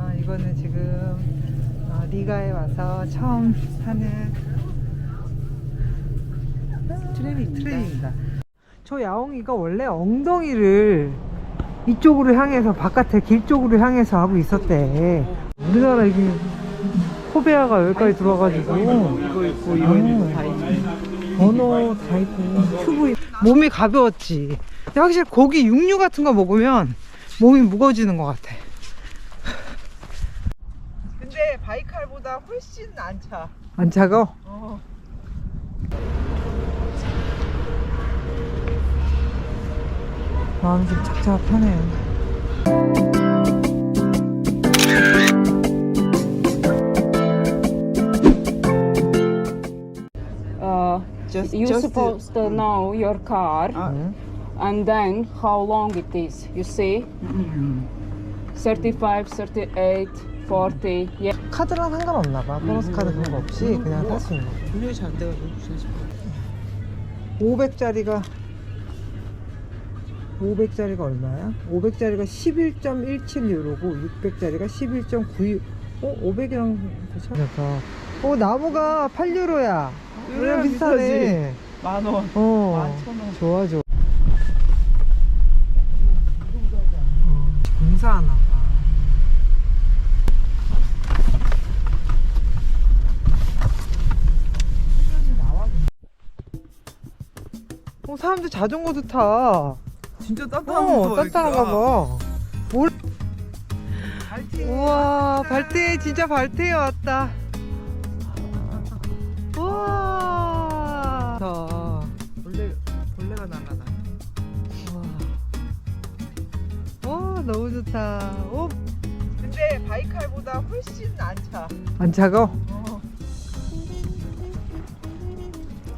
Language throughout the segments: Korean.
어, 이거는 지금 어, 리가에 와서 처음 하는 트레이닝 트레이닝입니다. 저 야옹이가 원래 엉덩이를 이쪽으로 향해서 바깥에 길 쪽으로 향해서 하고 있었대. 우리나라 이게 코베아가 여기까지 들어와가지고 이거 있고 이거 있고 다 있네. 번호 다 있고 튜브 몸이 가벼웠지. 근데 확실히 고기 육류 같은 거 먹으면 몸이 무거워지는 것 같아. 바이칼보다 훨씬 안 차. 안 차가? 어. 마음이 좀 착잡하네. uh, Just, you're just supposed to know your car Ah. 응? and then how long it is. You see? 35, 38, 40. Yeah. 카드랑 상관없나 봐. 보너스 카드 그런 거 없이 그냥 탈수 있는 거. 분류이 잘 돼가지고 진짜. 500짜리가 500짜리가 얼마야? 500짜리가 11.17유로고 600짜리가 11.9유 어? 500이랑 괜찮다 어 나무가 8유로야 우리랑 비슷하네 만 원. 어 만천 원. 좋아 좋아 어, 공사하나 봐 어, 사람들 자전거도 타. 진짜 따뜻한 어, 거 단단한가 봐. 뭘? 우와, 발트에 진짜 발트에 왔다. 우와. 자, 벌레 벌레가 날아다. 우와. 와, 너무 좋다. 오. 근데 바이칼보다 훨씬 안 차. 안 차가? 어.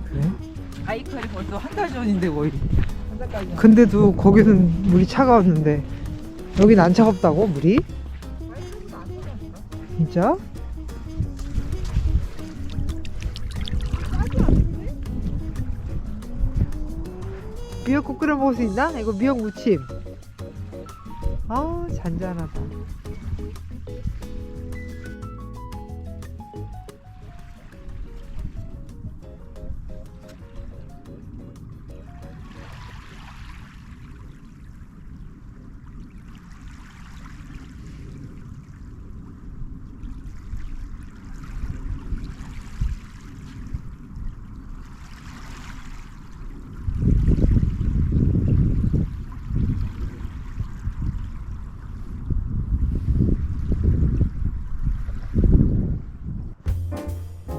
그래? 아이칼이 벌써 한 달 전인데 거의. 한 달까지. 근데도 거기는 물이 차가웠는데 여긴 안 차갑다고 물이? 진짜? 미역국 끓여 먹을 수 있나? 이거 미역 무침. 아 잔잔하다.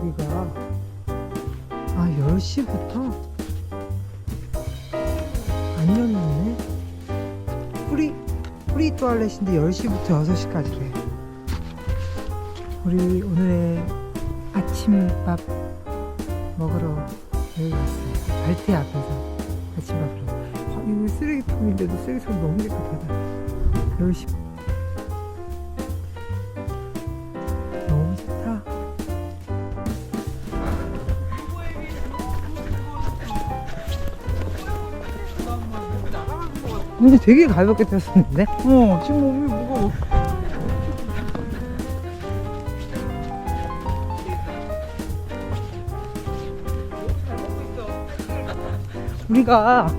우리가. 아 10시부터? 안 열렸네. 프리 프리 투알렛인데 10시부터 6시까지래 우리 오늘의 아침밥 먹으러 여기 왔어요. 발대 앞에서 아침밥을 아, 이거 쓰레기통인데도 쓰레기통 너무 깨끗하다. 10시 근데 되게 가볍게 탔었는데? 어 지금 몸이 무거워. 우리가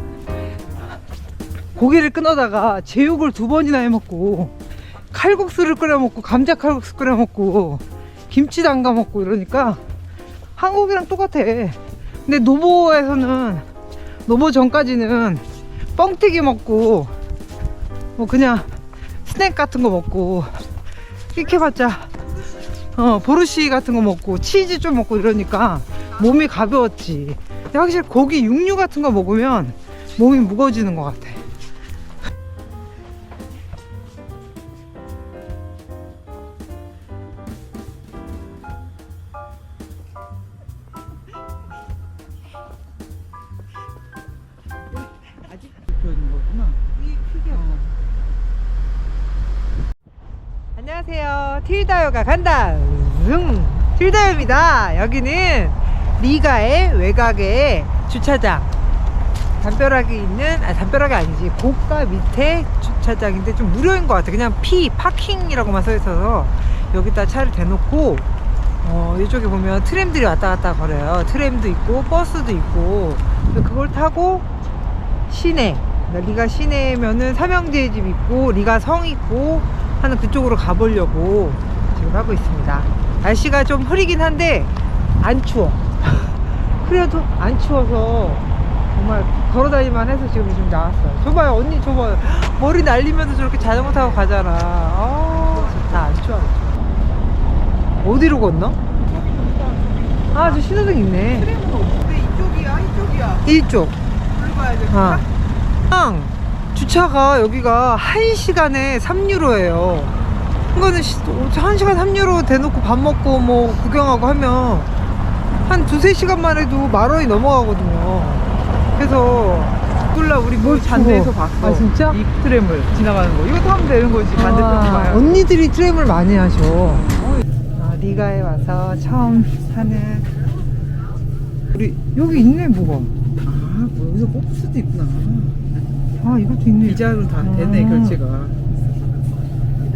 고기를 끊어다가 제육을 두 번이나 해먹고 칼국수를 끓여 먹고 감자 칼국수 끓여 먹고 김치 담가 먹고 이러니까 한국이랑 똑같아. 근데 노보에서는 노보 전까지는 뻥튀기 먹고 뭐 그냥 스낵 같은 거 먹고 이렇게 해봤자 어 보르시 같은 거 먹고 치즈 좀 먹고 이러니까 몸이 가벼웠지. 확실히 고기 육류 같은 거 먹으면 몸이 무거워지는 것 같아. 틸다요가 간다. 응. 틸다요입니다. 여기는 리가의 외곽의 주차장. 담벼락에 있는 아 담벼락이 아니지 고가 밑에 주차장인데 좀 무료인 것 같아 그냥 피 파킹이라고만 써 있어서 여기다 차를 대놓고 어 이쪽에 보면 트램들이 왔다 갔다 거려요 트램도 있고 버스도 있고 그걸 타고 시내 그러니까 리가 시내면은 삼형제의 집 있고 리가 성 있고 하는 그쪽으로 가보려고 지금 하고 있습니다 날씨가 좀 흐리긴 한데 안 추워 그래도 안 추워서 정말 걸어다니만 해서 지금 좀 나왔어요. 저봐요, 언니 저봐요. 머리 날리면서 저렇게 자전거 타고 가잖아. 아, 좋다. 안 추워, 안 추워. 어디로 건너? 아, 저 신호등 있네. 이쪽이야 이쪽이야. 이쪽. 여기 가야 돼. 아. 주차가 여기가 1시간에 3유로예요. 이거는 시- 1시간 3유로 대놓고 밥 먹고 뭐 구경하고 하면 한 두세 시간만 해도 만 원이 넘어가거든요. 그래서 몰라 우리 뭘그 반대에서 추워. 봤어. 아, 진짜? 이 트램을 지나가는 거. 이거 타면 되는 거지 반대편 아, 가요. 언니들이 트램을 많이 하셔. 아, 리가에 와서 처음 타는 우리 여기 있네 뭐가. 아, 뭐 여기서 뽑을 수도 있구나. 아 이것도 있네. 비자로 다 되네 아. 결제가.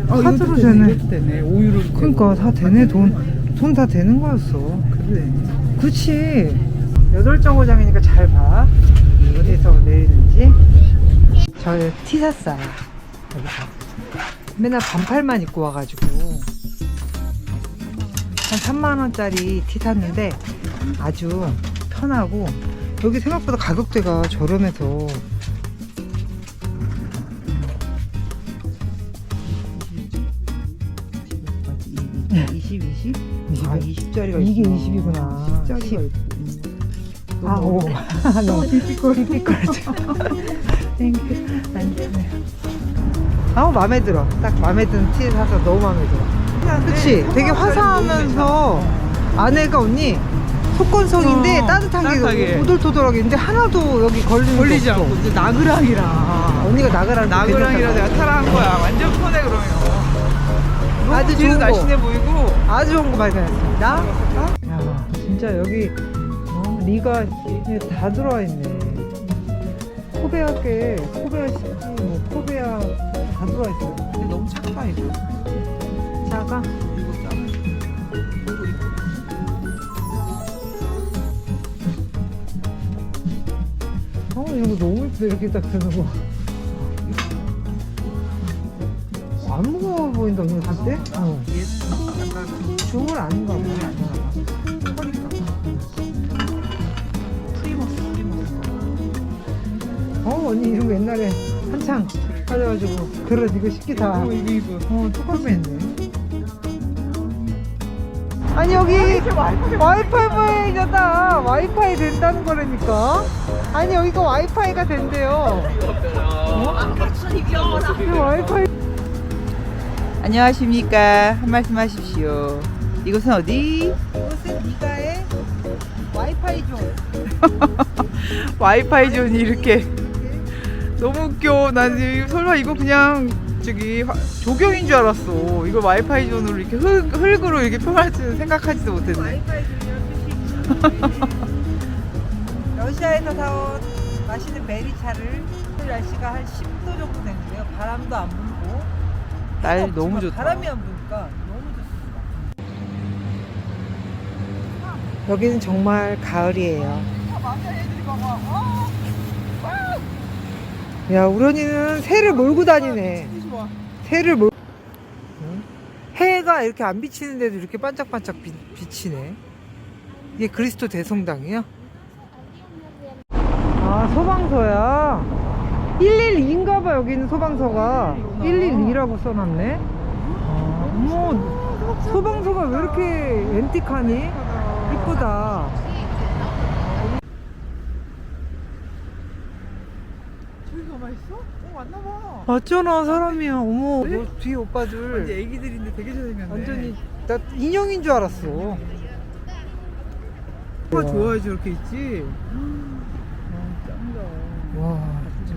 어, 카드로 이것도 되네. 이것도 되네. 5유로. 그러니까 다 되네 돈 돈 다 되는 거였어. 그래. 그렇지. 여덟 정거장이니까 잘 봐. 어디서 내리는지. 저 티 샀어요. 여기서. 맨날 반팔만 입고 와가지고 한 3만 원짜리 티 샀는데 아주 편하고 여기 생각보다 가격대가 저렴해서 20, 20? 아, 20짜리가 이게 20이구나. 10짜리가 아, 오. 너무 디피컬, 디피컬. 땡큐. 아우, 마음에 들어. 딱 마음에 드는 티 사서 너무 마음에 들어. 그치? 되게 화사하면서 안에가 언니 속건성인데 어, 게 따뜻하게. 오돌토돌하게 있는데 하나도 여기 걸리는 게 걸리지. 않고 이제 나그랑이라. 언니가 나그랑 나그랑이라 내가 타라 한 거야. 완전 편해 그러면. 아주 뒤도 좋은 거. 날씬해 보이고. 아주 좋은 거 발견했습니다. 야, 진짜 여기 어, 리가 다 들어와 있네. 코베아께 코베아 시티, 뭐 코베아 다 들어와 있어. 근데 너무 작다 이거. 작아. 이거 이거 어, 이런 거 너무 예쁘다. 이렇게 딱 드는 거. 안 무거워 보인다, 오늘 갈 때? 어. 약간 저건 아닌가 봐. 허리가. 프리머스 프리머스. 어, 언니 이런 거 옛날에 한창 가져가지고. 그래, 이거 쉽게 다. 이거 이거 이거. 어, 똑같이 했네. 아니, 여기 와이파이 보이잖아. 와이파이 된다는 거라니까. 아니, 여기가 와이파이가 된대요. 어? 이거 와이파이. 안녕하십니까. 한 말씀 하십시오. 이곳은 어디? 이것은 니가의 와이파이 존. 와이파이 존이 이렇게 너무 웃겨. 난 이- 설마 이거 그냥 저기 화- 조경인 줄 알았어. 이걸 와이파이 존으로 이렇게 흙, 흙으로 이렇게 표현할 줄 생각하지도 못했네. 와이파이 존이요. 러시아에서 사온 마시는 메리차를 오늘 날씨가 한 10도 정도 되는데요. 바람도 안 불고 날 해가 너무 좋다. 바람이 안 부니까 너무 좋습니다. 여기는 정말 가을이에요. 야, 우연이는 새를 몰고 다니네. 새를 몰. 응? 해가 이렇게 안 비치는데도 이렇게 반짝반짝 비, 비치네. 이게 그리스도 대성당이야? 아, 소방서야. 112인가 봐, 여기 있는 소방서가. 112라고 써놨네. 아, 어머, 소방서가 왜 이렇게 앤틱하니? 이쁘다. 저기 가만 있어? 어 왔나 봐. 맞잖아, 사람이야. 어머? 너 뒤에 오빠들. 완전 애기들인데 되게 잘생겼네. 완전히, 나 인형인 줄 알았어. 오빠 좋아해 저렇게 있지. 진짜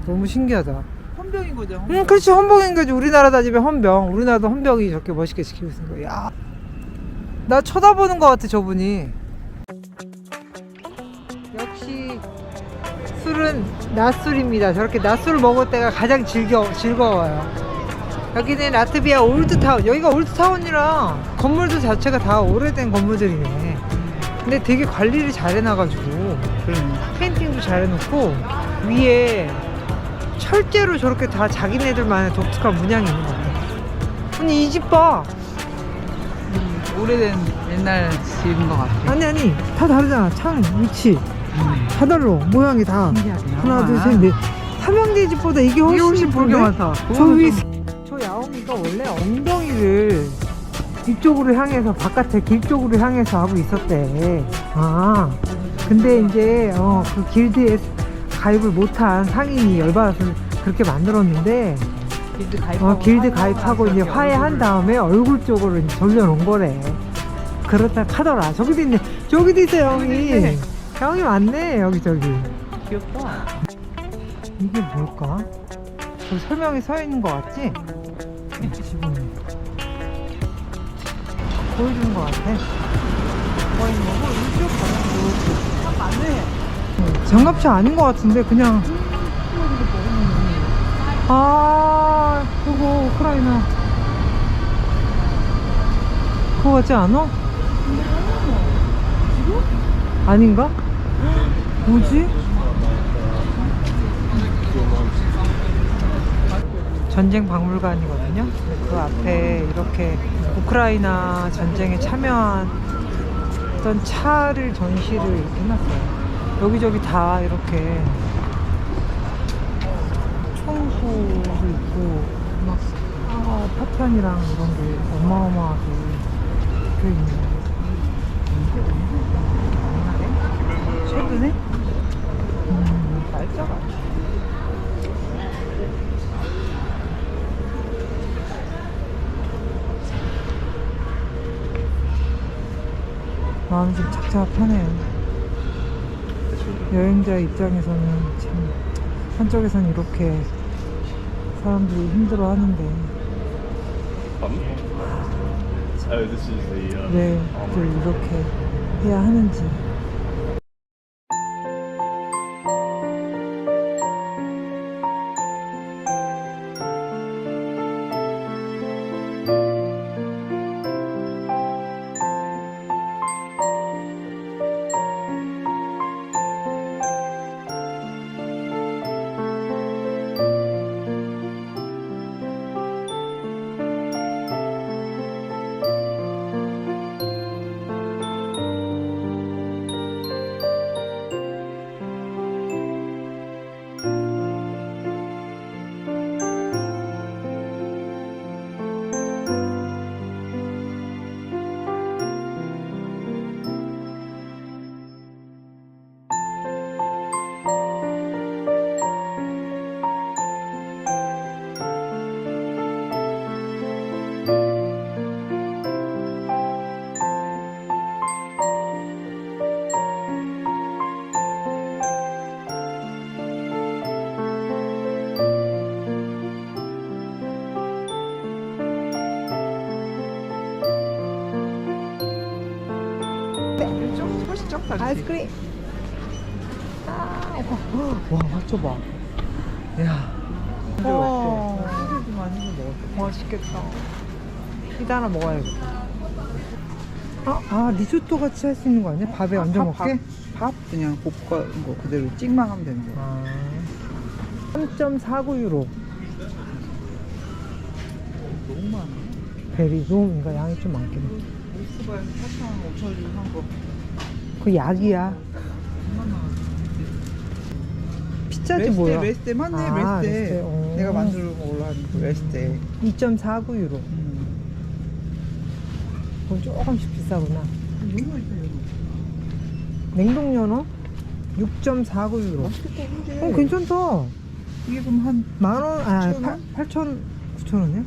너무 신기하다. 헌병인 거죠. 응, 그렇지. 헌병인 거지. 우리나라 다니면 헌병. 우리나라도 헌병이 저렇게 멋있게 지키고 있는 거야. 야. 나 쳐다보는 것 같아, 저분이. 역시 술은 낮술입니다. 저렇게 낮술을 먹을 때가 가장 즐겨, 즐거워요. 여기는 라트비아 올드타운. 여기가 올드타운이라 건물들 자체가 다 오래된 건물들이네. 근데 되게 관리를 잘 해놔가지고. 페인팅도 잘 해놓고 위에 철제로 저렇게 다 자기네들만의 독특한 문양이 있는 것 같아. 아니 이 집 봐. 오래된 옛날 집인 것 같아. 아니 아니 다 다르잖아. 창 위치 다 달라. 모양이 다. 하나 둘 셋 넷. 삼형제 집보다 이게 훨씬, 이게 훨씬 볼게 이쁜데? 많다. 저 위, 저 야옹이가 원래 엉덩이를 뒤쪽으로 향해서 바깥에 길 쪽으로 향해서 하고 있었대. 아, 근데 이제 어, 그 길드에 가입을 못한 상인이 열받아서 그렇게 만들었는데 길드 가입하고, 어, 길드 가입하고 이제 화해한 다음에 얼굴 쪽으로 이제 돌려놓은 거래. 그렇다 하더라. 저기도 있네. 저기도 있어 형이. 형이 많네 여기 저기. 귀엽다. 이게 뭘까? 저기 설명이 서 있는 거 같지? 지금 보여주는 거 같아. 뭐 있는 거고 이쪽 가면 참 많네. 장갑차 아닌 거 같은데 그냥. 아 그거 우크라이나. 그거 같지 않아? 아닌가? 뭐지? 전쟁 박물관이거든요. 그 앞에 이렇게 우크라이나 전쟁에 참여한 어떤 차를 전시를 이렇게 해놨어요. 여기저기 다 이렇게 총구도 있고 막 아, 파편이랑 이런 게 어마어마하게 돼 있네요. 최근에? 음, 날짜가. 마음이 좀 착잡하네요. 여행자 입장에서는 참 한쪽에선 이렇게 사람들이 힘들어 하는데 this is the. Um, 왜또 이렇게 해야 하는지 아이스크림. 아, 와 맞춰봐. 야. 어. 소세지 많이 먹었어. 맛있겠다. 이거 하나 먹어야겠다. 아, 아 리조또 같이 할 수 있는 거 아니야? 밥에 얹어 밥, 먹게? 밥, 밥? 그냥 볶아 거 그대로 찍망하면 되는 거야. 아 3.49 유로. 너무 많아. 베리 너무 그러니까 양이 좀해 오스바에서 4천 원, 5천 원 한 거 그 약이야? 피자지 레스테, 뭐야 레스테 맞네, 아, 레스테. 레스테, 어. 내가 만들어 먹으려 하는 그 레스테. 2.49 유로 음. 그건 조금씩 비싸구나 있다. 냉동 연어 6.49 유로 맛있겠다, 근데. 어 괜찮다 이게 그럼 한 만원 아천 원? 8천 9천 원이야?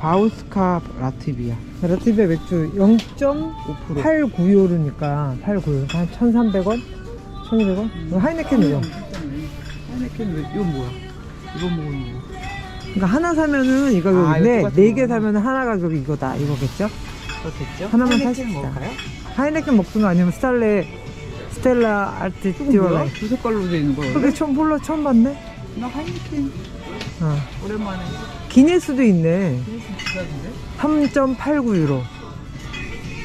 바우스카 라트비아 라티비아 맥주 5% 0.89유로니까 89유로 한 1,300원? 1,200원? 이거 하이네켄 이거 하이네켄 왜 이건 뭐야? 이거 먹는 거야? 그러니까 하나 사면은 이거 아, 네개 거구나. 사면은 하나 가격이 이거다 이거겠죠? 그렇겠죠? 하나만 하이네켄 사십시다. 먹을까요? 하이네켄 거 아니면 스탈레 스텔라 뭐야? 두 색깔로 돼 있는 거야. 그게 처음 몰라 처음 봤네 나 하이니켄 어. 오랜만에 기네스도 있네 기네스 비싸던데? 3.89 유로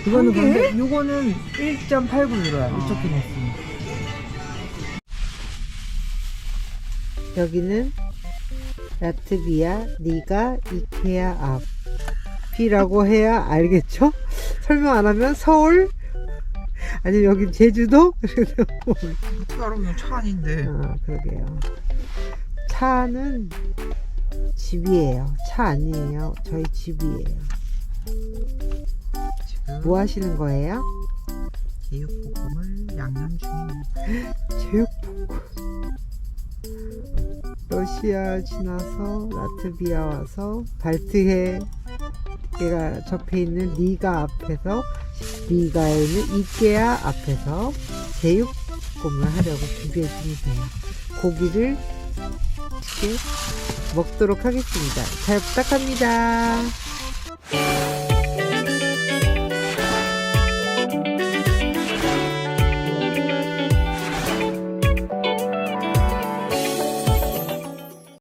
이거는 한? 근데 요거는 1.89 유로야 아. 이쪽 기네스 여기는 라트비아 리가 이케아 앞 B라고 해야 알겠죠? 설명 안 하면 서울 아니면 여기 제주도 알아보면 차 아닌데. 아 그러게요 차는 집이에요 차 아니에요 저희 집이에요 지금 뭐 하시는 거예요? 제육볶음을 양념 중입니다. 제육볶음 러시아 지나서 라트비아 와서 발트해가 접해 있는 리가 앞에서 리가에 있는 이케아 앞에서 제육볶음을 하려고 준비해 주세요. 고기를 이렇게 먹도록 하겠습니다. 잘 부탁합니다.